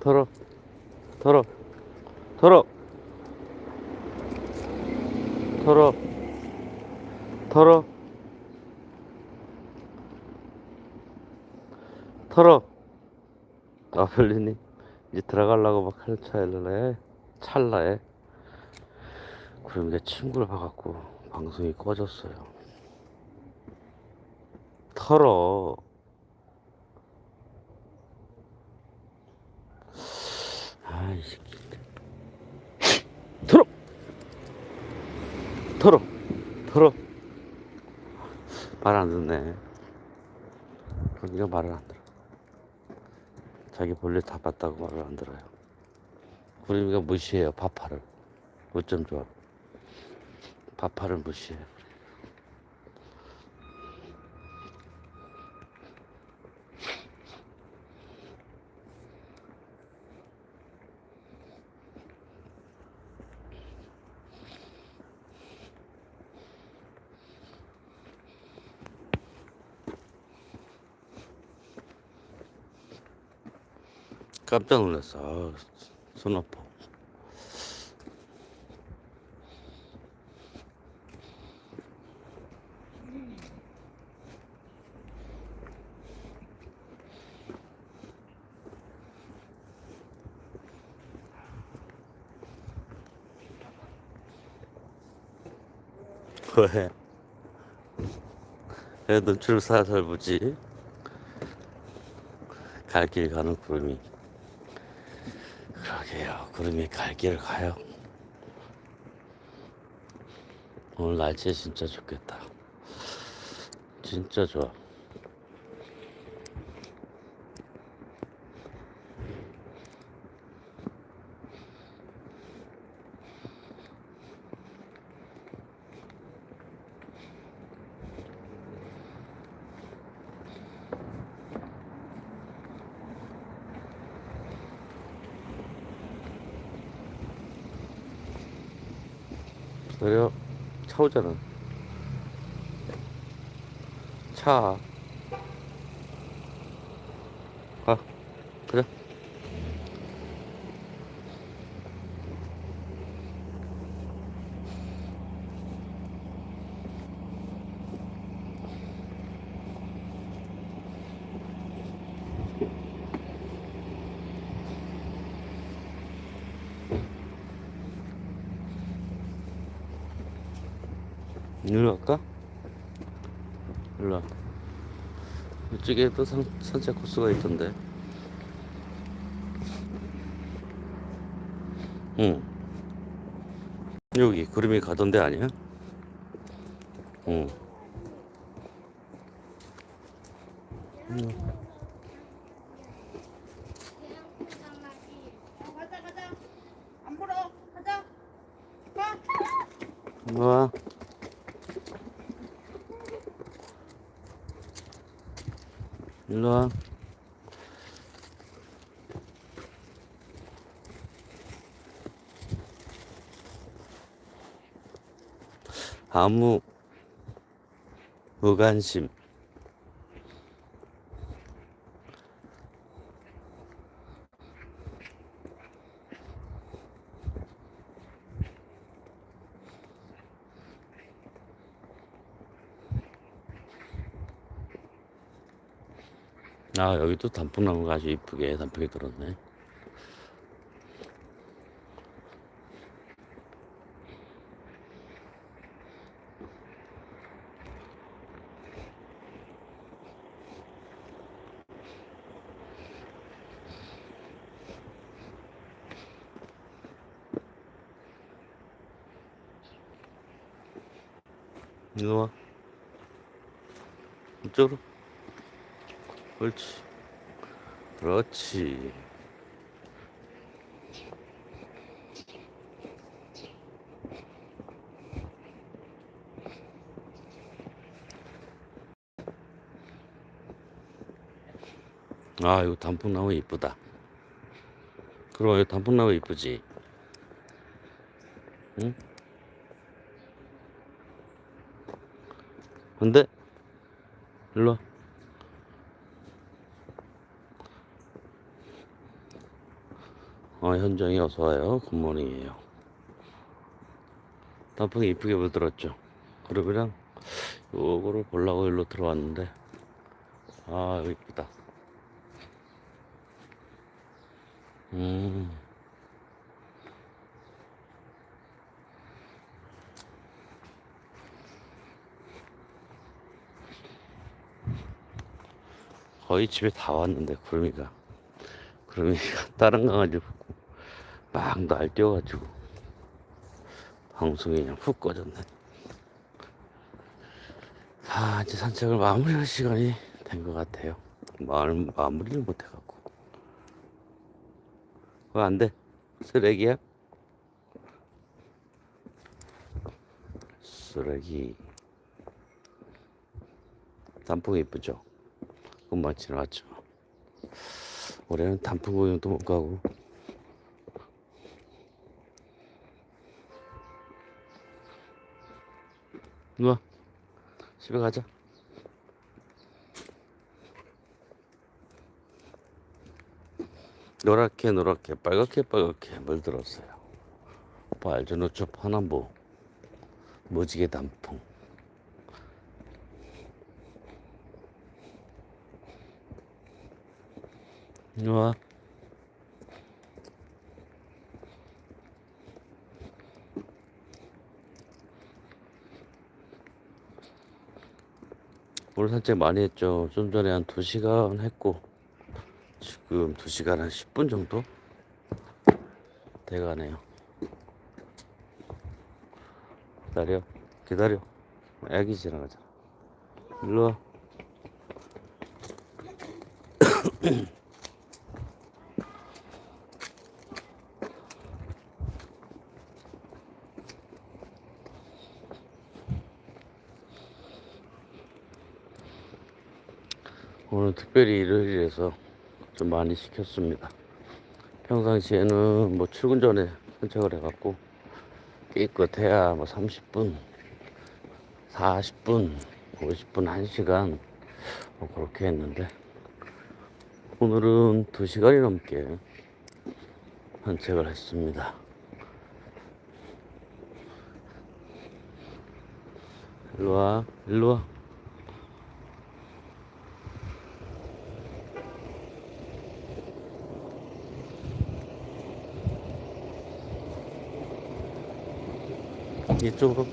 털어. 털어. 털어. 털어. 털어. 털어. 아 별리님. 이제 들어가려고 막 할차일래 찰나에. 그럼 이게 친구를 봐갖고 방송이 꺼졌어요. 털어 아이 새끼 털어 털어 털어 말 안 듣네. 그럼 말을 안 들어. 자기 볼일 다 봤다고 말을 안 들어요. 구름이가 무시해요 파파를. 어쩜 좋아. 파파를 무시해 깜짝 놀랐어 아, 손 아파 왜? 왜 눈치를 살살 보지? 갈 길 가는 구름이 그러게요. 구름이 갈길 가요. 오늘 날씨 진짜 좋겠다. 진짜 좋아 그래요? 차 오잖아. 차 가. 그래 일로 갈까? 일로 와. 이쪽에 또 산, 산책 코스가 있던데. 응. 여기 구름이 가던 데 아니야? 응. 가자 가자 안 불어 가자 가 일로 와. 일로 와. 아무 무관심. 아 여기 또 단풍나무가 아주 이쁘게 단풍이 들었네. 이리 와. 이쪽으로. 옳지. 그렇지. 아, 이거 단풍나무 이쁘다. 그럼 이거 단풍나무 이쁘지? 응? 근데 일로 와. 어, 현정이 어서 와요. 굿모닝이에요. 단풍이 이쁘게 물들었죠. 그리고 그냥 요거를 보려고 일로 들어왔는데 아 이쁘다. 음. 거의 집에 다 왔는데 구름이가 구름이가 다른 강아지 막 날뛰어가지고 방송이 그냥 훅 꺼졌네. 아 이제 산책을 마무리할 시간이 된 것 같아요. 마, 마무리를 못 해갖고. 왜 안돼? 쓰레기야? 쓰레기. 단풍이 이쁘죠? 금방 지나갔죠 올해는 단풍 구경도 못 가고 누워 집에 가자. 노랗게 노랗게 빨갛게 빨갛게 물들었어요. 발전우초 파남보 무지개 단풍. 누워 오늘 산책 많이 했죠. 좀 전에 한 2시간 했고 지금 2시간 한 10분 정도 돼가네요. 기다려. 기다려. 애기 지나가잖아. 일로 와. 오늘 특별히 일요일이라서 좀 많이 시켰습니다. 평상시에는 뭐 출근 전에 산책을 해갖고 깨끗해야 뭐 30분, 40분, 50분, 1시간 뭐 그렇게 했는데 오늘은 2시간이 넘게 산책을 했습니다. 일로 와, 일로 와. 이쪽으로.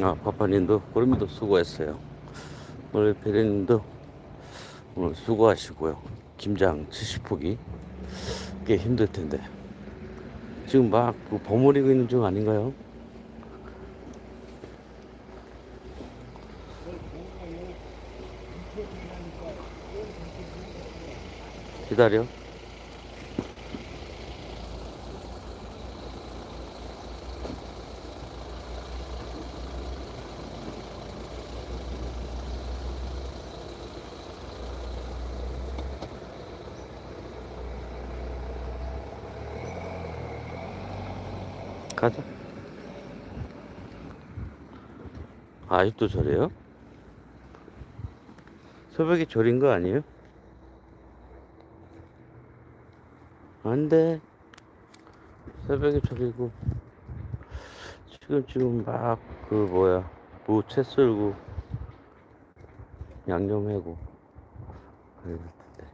아 파파님도 구름이도 수고했어요. 오늘 배려님도 오늘 수고하시고요. 김장 70포기 꽤 힘들 텐데. 지금 막그 버무리고 있는 중 아닌가요? 기다려. 가자. 아직도 저래요? 새벽에 졸인 거 아니에요? 안 돼. 새벽에 저리고. 지금, 지금 막, 그, 뭐야. 무 채 썰고, 양념하고. 그래야 될 텐데.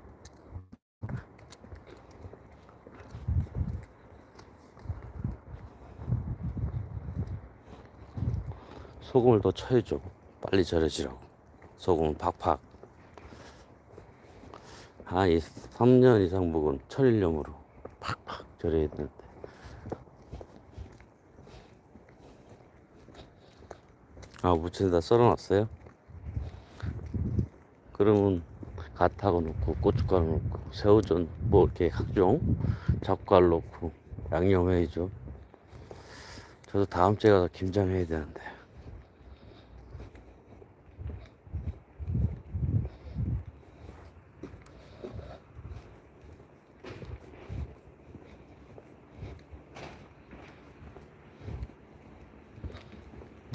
소금을 더 쳐야죠. 빨리 절여지라고. 소금을 팍팍. 아, 이 3년 이상 묵은 천일염으로 되는데. 아, 무채에다 썰어놨어요? 그러면 갓하고 넣고 고춧가루 넣고 새우젓 뭐 이렇게 각종 잡갈 넣고 양념 해야죠. 저도 다음 주에 가서 김장 해야 되는데.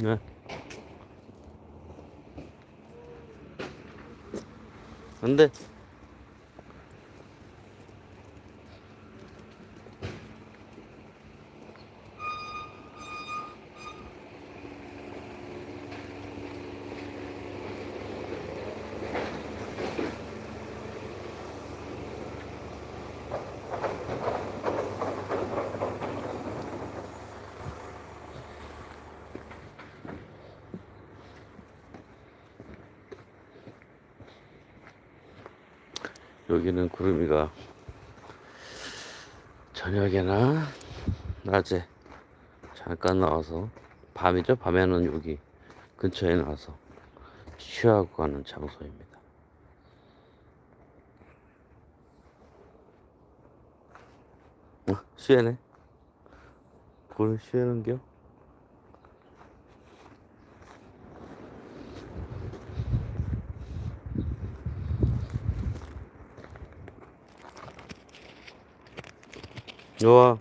네. 안 돼. 여기는 구름이가 저녁에나 낮에 잠깐 나와서 밤이죠. 밤에는 여기 근처에 나와서 쉬하고 가는 장소입니다. 어, 쉬하네. 구름 쉬하는겨? 좋아.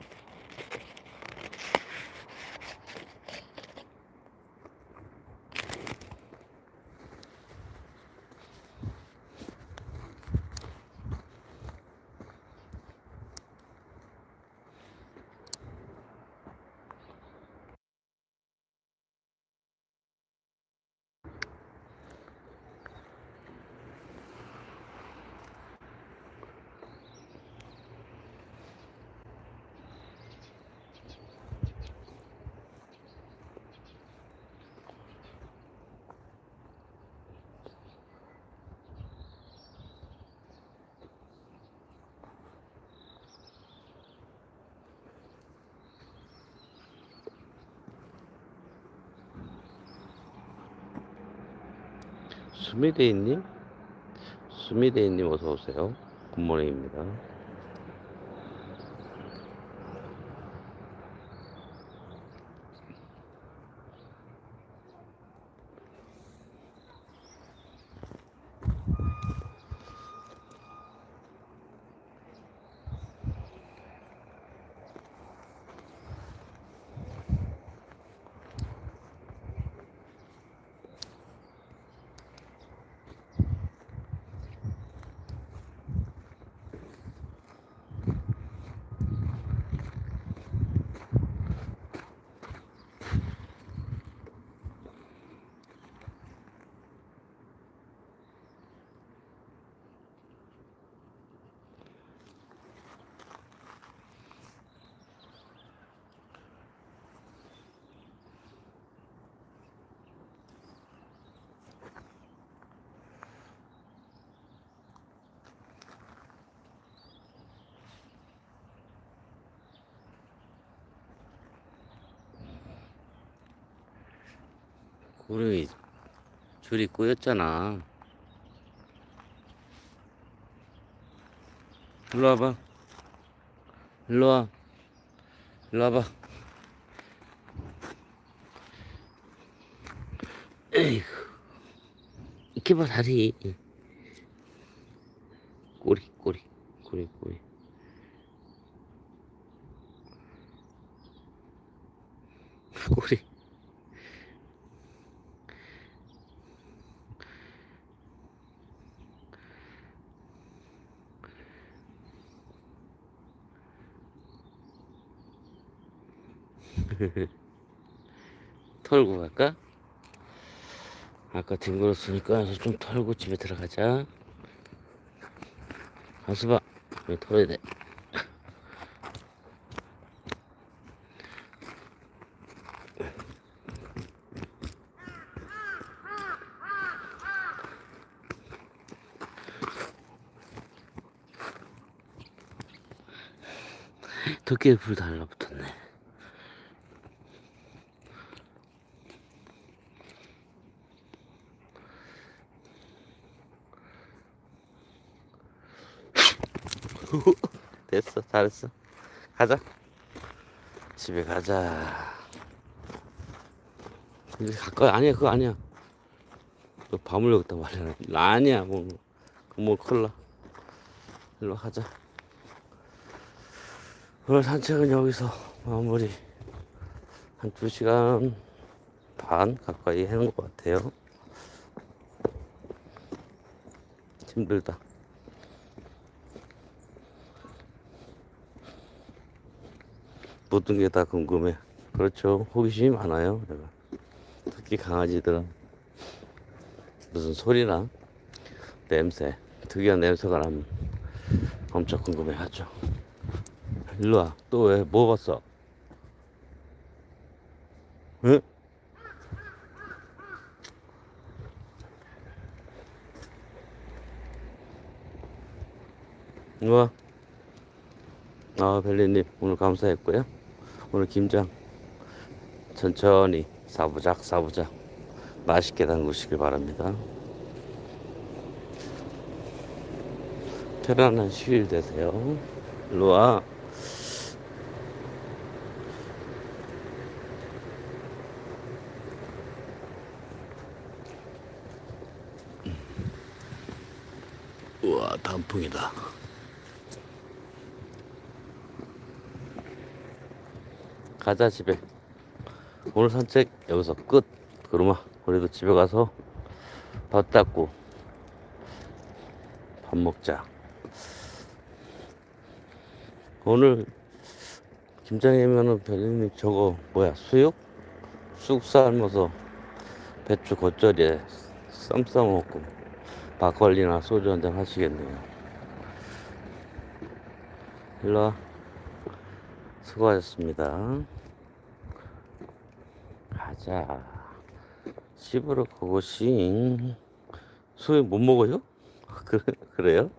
수미대인님? 수미대인님 어서 오세요. 굿모닝입니다. 구름이 줄이 꼬였잖아. 일로 와봐. 일로 와. 일로 와봐. 에이구. 이렇게 봐, 다리 꼬리, 꼬리, 꼬리. 꼬리. 털고 갈까? 아까 뒹굴었으니까 좀 털고 집에 들어가자. 가수봐, 여기 털어야 돼. 도끼에 불 달라붙었네. 됐어, 잘했어. 가자. 집에 가자. 이제 가까이 아니야, 그거 아니야. 너 밤을 여기다 말이야. 아니야, 뭐, 그뭐 콜라. 일로 가자. 오늘 산책은 여기서 마무리. 한두 시간 반 가까이 해놓은 것 같아요. 힘들다. 모든 게 다 궁금해. 그렇죠. 호기심이 많아요. 내가. 특히 강아지들은 무슨 소리나 냄새, 특이한 냄새가 나면 엄청 궁금해 하죠. 일로 와. 또 왜? 뭐 봤어? 응? 우와. 아, 벨리님, 오늘 감사했고요. 오늘 김장 천천히 사부작 사부작 맛있게 담그시길 바랍니다. 편안한 휴일 되세요. 일로 와. 우와, 단풍이다. 가자 집에. 오늘 산책 여기서 끝. 그러면 우리도 집에 가서 밥 닦고 밥 먹자. 오늘 김장이면은 별님 저거 뭐야? 수육? 쑥 삶아서 배추 겉절이에 쌈 싸먹고 막걸리나 소주 한잔 하시겠네요. 일로와. 수고하셨습니다. 가자. 집으로 고고싱. 수육 못 먹어요? 그래, 그래요?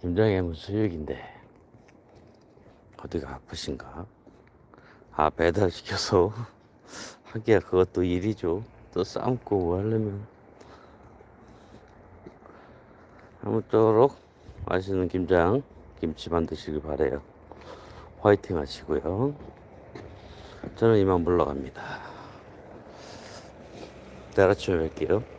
김장애는 수육인데 어디가 아프신가? 아 배달 시켜서 하기야 그것도 일이죠. 또 삶고 뭐 하려면 아무쪼록 맛있는 김장 김치 만드시길 바래요. 화이팅 하시고요. 저는 이만 물러갑니다. 내일 아침에 뵐게요.